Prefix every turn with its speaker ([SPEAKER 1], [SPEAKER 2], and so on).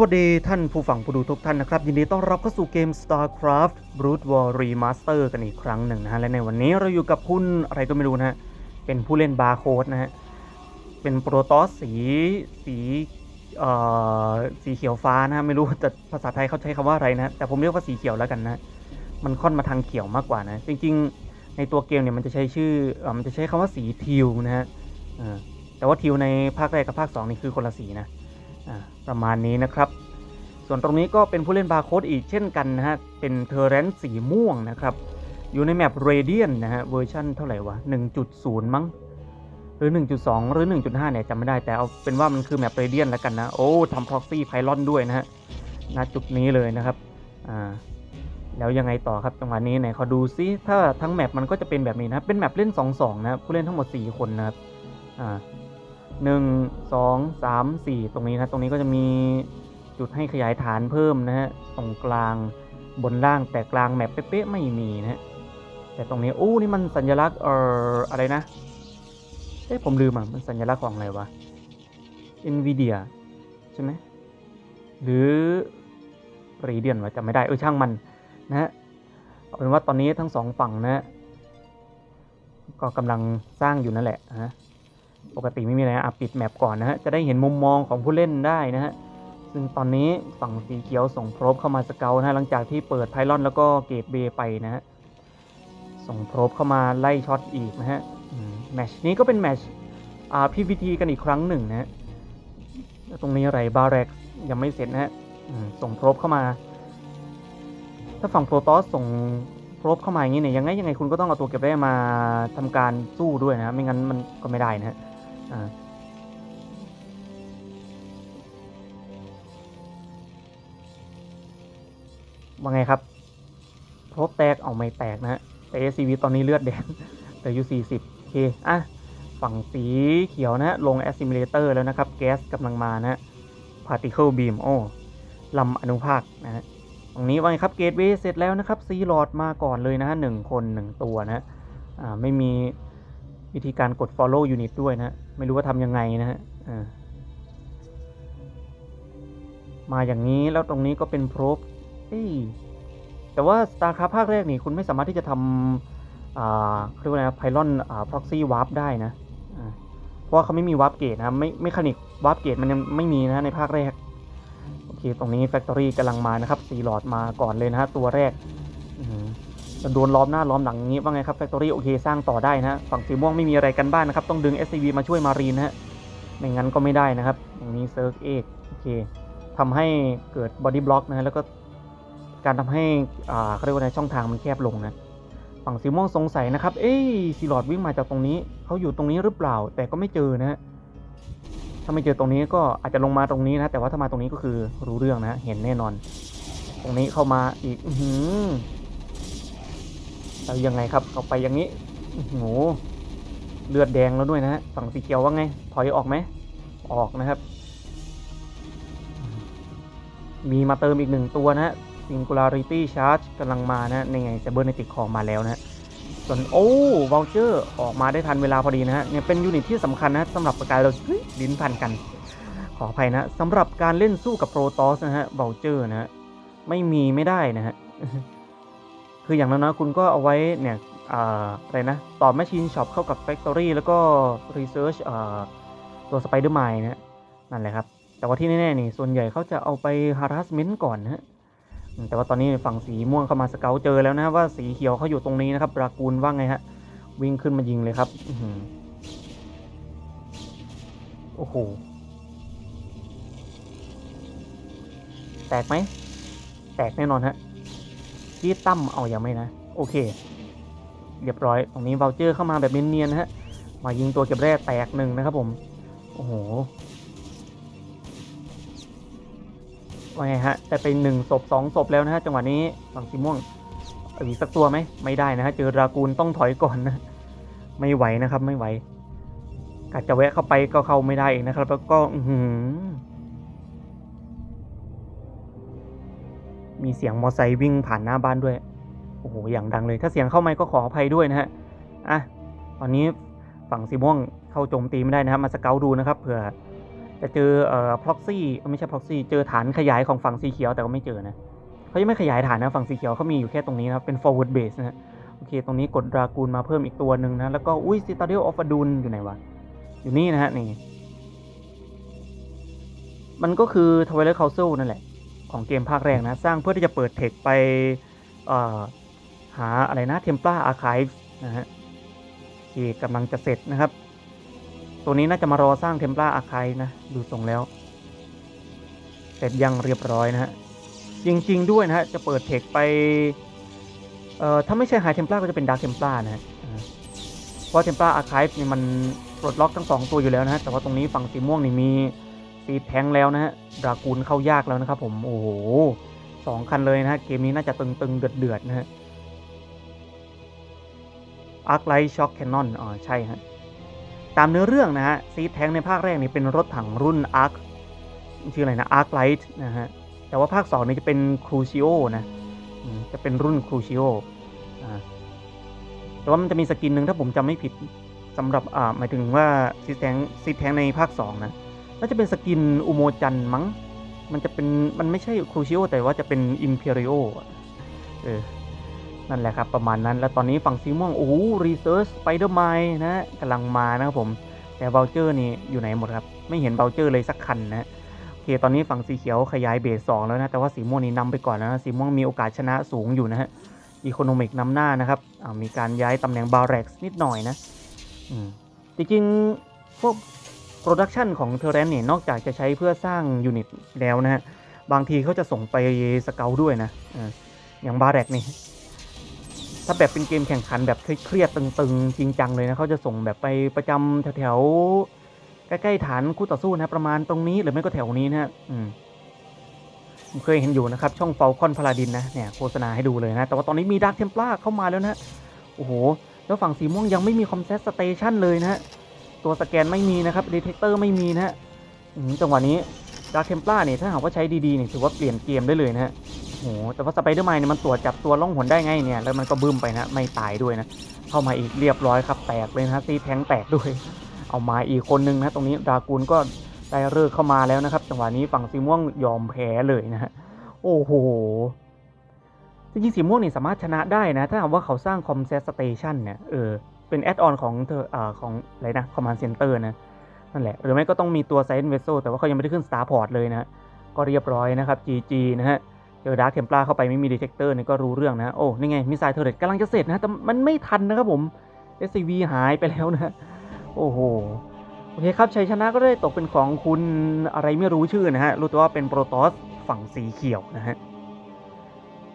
[SPEAKER 1] วัสดีท่านผู้ฟังผู้ดูทุกท่านนะครับ ยินดีต้อนรับเข้าสู่เกม StarCraft Brood War Remaster กันอีกครั้งหนึ่งนะฮะ และในวันนี้เราอยู่กับคุณอะไรก็ไม่รู้นะฮะ เป็นผู้เล่นบาร์โค้ดนะฮะ เป็นโปรโตสสีสีเอ่อสีเขียวฟ้านะฮะ ไม่รู้จะภาษาไทยเขาใช้คำว่าอะไรนะ แต่ผมเรียกว่าสีเขียวแล้วกันนะ มันค่อนมาทางเขียวมากกว่านะ จริงๆ ในตัวเกมเนี่ยมันจะใช้ชื่อเอ่อมันจะใช้คำว่าสีทิวนะฮะแต่ว่าทิวในภาคแรกกับภาคสองนี่คือคนละสีนะ ประมาณนี้นะครับ ส่วนตรงนี้ก็เป็นผู้เล่นบาร์โค้ดอีกเช่นกันนะฮะ เป็นเทอร์เรนสีม่วงนะครับ อยู่ในแมปเรเดียนนะฮะ เวอร์ชั่นเท่าไหร่วะ 1.0 มั้ง หรือ 1.2 หรือ 1.5 เนี่ยจำไม่ได้แต่เอาเป็นว่ามันคือแมปเรเดียนแล้วกันนะ โอ้ทำ proxy pylon ด้วยนะฮะณจุดนี้เลยนะครับ อ่าแล้วยังไงต่อครับจังหวะนี้ไหนขอดูซิถ้าทั้งแมปมันก็จะเป็นแบบนี้นะเป็นแมปเล่น 2-2 นะผู้เล่นทั้งหมด 4 คนนะครับอ่า หนึ่งสองสามสี่ตรงนี้นะตรงนี้ก็จะมีจุดให้ขยายฐานเพิ่มนะฮะตรงกลางบนล่างแต่กลางแมปเป๊ะๆไม่มีนะฮะแต่ตรงนี้อู้นี่มันสัญลักษณ์เอ่ออะไรนะเอ้ผมลืมอะมันสัญลักษณ์ของอะไรวะ Nvidia ใช่ไหมหรือ Radeon วะจำไม่ได้เออช่างมันนะฮะเอาเป็นว่าตอนนี้ทั้งสองฝั่งนะฮะก็กำลังสร้างอยู่นั่นแหละนะ ปกติไม่มีอะไรนะอะปิดแมปก่อนนะฮะ จะได้เห็นมุมมองของผู้เล่นได้นะฮะ ซึ่งตอนนี้ฝั่งสีเขียวส่งโพรบเข้ามาสเกลนะฮะ หลังจากที่เปิดไพลอนแล้วก็เกตเบย์ไปนะฮะ ส่งโพรบเข้ามาไล่ช็อตอีกนะฮะแมชนี้ก็เป็นแมชอ่า PVT กันอีกครั้งหนึ่งนะฮะแล้วตรงนี้อะไรบาร์เร็กยังไม่เสร็จนะฮะส่งโพรบเข้ามา ถ้าฝั่งโปรตอสส่งโพรบเข้ามาอย่างนี้เนี่ยยังไงยังไงคุณก็ต้องเอาตัวเก็บได้มาทำการสู้ด้วยนะ ไม่งั้นมันก็ไม่ได้นะฮะ ว่าไงครับพบแตกเอาไม่แตกนะฮะแต่ SCV ตอนนี้เลือดแดงเหลืออยู่40โอเคอะฝั่งสีเขียวนะ ลง Assimilator แล้วนะครับ แก๊สกำลังมานะ Particle Beam โอ้ลำอนุภาคนะฮะตรงนี้ว่าไงครับเกตเวย์เสร็จแล้วนะครับซีหลอดมาก่อนเลยนะฮะหนึ่งคนหนึ่งตัวนะ อ่า ไม่มีวิธีการกด follow unit ด้วยนะ ไม่รู้ว่าทำยังไงนะฮะมาอย่างนี้แล้วตรงนี้ก็เป็น probe เอ้ยแต่ว่า StarCraft ภาคแรกนี่คุณไม่สามารถที่จะทำเขาเรียกว่าไงนะ pylon อ่า proxy warp ได้นะเพราะว่าเขาไม่มี warp gate นะไม่ไม่คณิก warp gate มันยังไม่มีนะในภาคแรกโอเคตรงนี้ factory กำลังมานะครับสีหลอดมาก่อนเลยนะฮะตัวแรกอื โดนล้อมหน้าล้อมหลังอย่างนี้ว่าไงครับแฟคทอรี่โอเคสร้างต่อได้นะฮะฝั่งสีม่วงไม่มีอะไรกันบ้านนะครับ ต้องดึง SCV มาช่วยมารีนนะฮะไม่งั้นก็ไม่ได้นะครับอย่างนี้เซิร์ฟเอกโอเคทำให้เกิดบอดี้บล็อกนะฮะแล้วก็การทำให้อ่าเขาเรียกว่าไงช่องทางมันแคบลงนะฝั่งสีม่วงสงสัยนะครับ เอ้ยซีลอดวิ่งมาจากตรงนี้เขาอยู่ตรงนี้หรือเปล่า แต่ก็ไม่เจอนะฮะถ้าไม่เจอตรงนี้ก็อาจจะลงมาตรงนี้นะ แต่ว่าถ้ามาตรงนี้ก็คือรู้เรื่องนะ เห็นแน่นอน ตรงนี้เข้ามาอีก อือหือ แล้วยังไงครับเข้าไปอย่างนี้โหเลือดแดงแล้วด้วยนะฮะฝั่งสีเขียวว่าไง ถอยออกไหม ออกนะครับ มีมาเติมอีกหนึ่งตัวนะฮะ Singularity Charge กำลังมานะในไง Cybernetic Core มาแล้วนะส่วนโอ้วอลเจอร์ออกมาได้ทันเวลาพอดีนะฮะเนี่ยเป็นยูนิตที่สำคัญนะสำหรับประกายเราลิ้นพันกัน ขออภัยนะสำหรับการเล่นสู้กับโปรตอสนะฮะวอลเจอร์นะฮะไม่มีไม่ได้นะฮะ คืออย่างน้อยๆคุณก็เอาไว้เนี่ยออะไรนะ ต่อ Machine Shop เข้ากับ Factory แล้วก็ Research อ่าตัว Spider m i n นะฮะนั่นแหละครับ แต่ว่าที่แน่ๆนี่ส่วนใหญ่เขาจะเอาไป Harassment ก่อนนะฮะแต่ว่าตอนนี้ฝั่งสีม่วงเข้ามาสเกลเจอแล้วนะว่าสีเขียวเขาอยู่ตรงนี้นะครับรากูลว่าไงฮะ วิ่งขึ้นมายิงเลยครับอืโอ้โห แตกไหม แตกแน่นอนฮะ ที่ตั้มเอายังไม่นะ โอเค เรียบร้อยตรงนี้ว o ลเจอร์เข้ามาแบบเนียนๆนะฮะมายิงตัวเก็บแร่แตกหนึ่งนะครับผม โอ้โหว่าไงฮะแต่เป็นหนึ่งศพสองศพแล้วนะฮะจังหวะนี้ฝั่งสีม่วงอีกสักตัวไหมไม่ได้นะฮะเจอรากูลต้องถอยก่อนนะไม่ไหวนะครับไม่ไหวกะจะแวะเข้าไปก็เข้าไม่ได้นะครับ แล้วก็อื มีเสียงมอไซค์วิ่งผ่านหน้าบ้านด้วย โอ้โห อย่างดังเลย ถ้าเสียงเข้าไมค์ก็ขออภัยด้วยนะฮะ อะ ตอนนี้ฝั่งสีม่วงเข้าโจมตีไม่ได้นะครับ มาสเกลดูนะครับ เผื่อแต่เจอเอ่อ proxy เอ้ยไม่ใช่ proxy เจอฐานขยายของฝั่งสีเขียวแต่ก็ไม่เจอนะเขายังไม่ขยายฐานนะฝั่งสีเขียวเขามีอยู่แค่ตรงนี้นะครับ เป็น forward base นะฮะโอเค ตรงนี้กดดรากูลมาเพิ่มอีกตัวหนึ่งนะ แล้วก็ อุ้ย citadel of adun อยู่ไหนวะ อยู่นี่นะฮะ นี่ มันก็คือ Twilight Council นั่นแหละ ของเกมภาคแรกนะ สร้างเพื่อที่จะเปิดเทคไปหาอะไรนะ Templar Archives นะฮะที่กำลังจะเสร็จนะครับ ตัวนี้น่าจะมารอสร้าง Templar Archive นะ ดูทรงแล้ว เสร็จยังเรียบร้อยนะฮะ จริง ๆ ด้วยนะฮะ จะเปิดเทคไปเอ่อถ้าไม่ใช่ High Templar ก็จะเป็น Dark Templar นะฮะเพราะ Templar Archive เนี่ยมันปลดล็อกทั้งสองตัวอยู่แล้วนะฮะ แต่ว่าตรงนี้ฝั่งสีม่วงนี่มี ซีแทงแล้วนะฮะดรากูลเข้ายากแล้วนะครับผมโอ้โหสองคันเลยนะฮะเกมนี้น่าจะตึงๆ เดือดๆนะฮะ Arc Light Shock Cannon อ๋อใช่ฮะตามเนื้อเรื่องนะฮะซีแทงในภาคแรกนี่เป็นรถถังรุ่น Arc ชื่ออะไรนะ Arc Light นะฮะแต่ว่าภาค2นี่จะเป็น Crucio นะอืมจะเป็นรุ่น Crucio อ่าแต่ว่ามันจะมีสกินหนึ่งถ้าผมจำไม่ผิดสำหรับอ่าหมายถึงว่าซีแทงซีแทงในภาค2นะ น่าจะเป็นสกินอุโมจันมั้ง มันจะเป็น มันไม่ใช่ครูชิโอแต่ว่าจะเป็นอิมเพรีโอเออ นั่นแหละครับประมาณนั้น แล้วตอนนี้ฝั่งสีม่วง โอ้รีเซิร์ชสไปเดอร์ไมนะกำลังมานะครับผม แต่เบลเจอร์นี่อยู่ไหนหมดครับ ไม่เห็นเบลเจอร์เลยสักคันนะโอเค ตอนนี้ฝั่งสีเขียวขยายเบสสองแล้วนะ แต่ว่าสีม่วงนี่นำไปก่อนแล้วนะ สีม่วงมีโอกาสชนะสูงอยู่นะฮะอีโคโนมิกนำหน้านะครับมีการย้ายตำแหน่งบาร์เร็กซ์นิดหน่อยนะจริงๆพวก โปรดักชันของเทอร์เรนเนี่ยนอกจากจะใช้เพื่อสร้างยูนิตแล้วนะฮะ บางทีเขาจะส่งไปสเกลด้วยนะอย่างบาแรกนี่ถ้าแบบเป็นเกมแข่งขันแบบเครียดตึงๆ จริงจังเลยนะเขาจะส่งแบบไปประจำแถวๆใกล้ๆฐานคู่ต่อสู้นะประมาณตรงนี้หรือไม่ก็แถวนี้นะฮะผมเคยเห็นอยู่นะครับ ช่องเฟลคอนพา a าดินนะเนี่ยโฆษณาให้ดูเลยนะ แต่ว่าตอนนี้มีด a r k เทม p ล a r เข้ามาแล้วนะ โอ้โห แล้วฝั่งสีม่วงยังไม่มีคอมเซตสเตชันเลยนะฮะ ตัวสแกนไม่มีนะครับดีเทคเตอร์ไม่มีนะฮะจังหวะนี้ดาร์เทม p ล a r เนี่ยถ้าหากว่าใช้ดีๆเนี่ยถือว่าเปลี่ยนเกมได้เลยนะฮะโอ้แต่ว่าสไปเดอร์แมนเนี่ยมันตรวจจับตัวล่องหนได้ไงเนี่ยแล้วมันก็บึ้มไปนะไม่ตายด้วยนะเข้ามาอีกเรียบร้อยครับแตกเลยนะซีแทงแตกด้วย เอามาอีกคนนึงนะตรงนี้ดรากูลก็ได้เลิกเข้ามาแล้วนะครับ จังหวะนี้ฝั่งสีม่วงยอมแพ้เลยนะฮะโอ้โหจริงๆสีม่วงนี่สามารถชนะได้นะ ถ้าหากว่าเขาสร้างคอมเซตสเตชันเนี่ยเออ เป็นแอดออนของเธออ่าของอะไรนะ Command Center นะนั่นแหละ หรือไม่ก็ต้องมีตัว s i เ e Vessel แต่ว่าเขายังไม่ได้ขึ้น Starport เลยนะก็เรียบร้อยนะครับ GG นะฮะเจอดาร์คเทมปลาเข้าไปไม่มี Detector เนี่ยก็รู้เรื่องนะโอ้นี่ไงมิสไซล์เทอร์เรตกำลังจะเสร็จนะแต่มันไม่ทันนะครับผม SCV หายไปแล้วนะโอ้โหโอเคครับชัยชนะก็ได้ตกเป็นของคุณอะไรไม่รู้ชื่อนะฮะรู้แต่ว่าเป็นโปรตอสฝั่งสีเขียวนะฮะ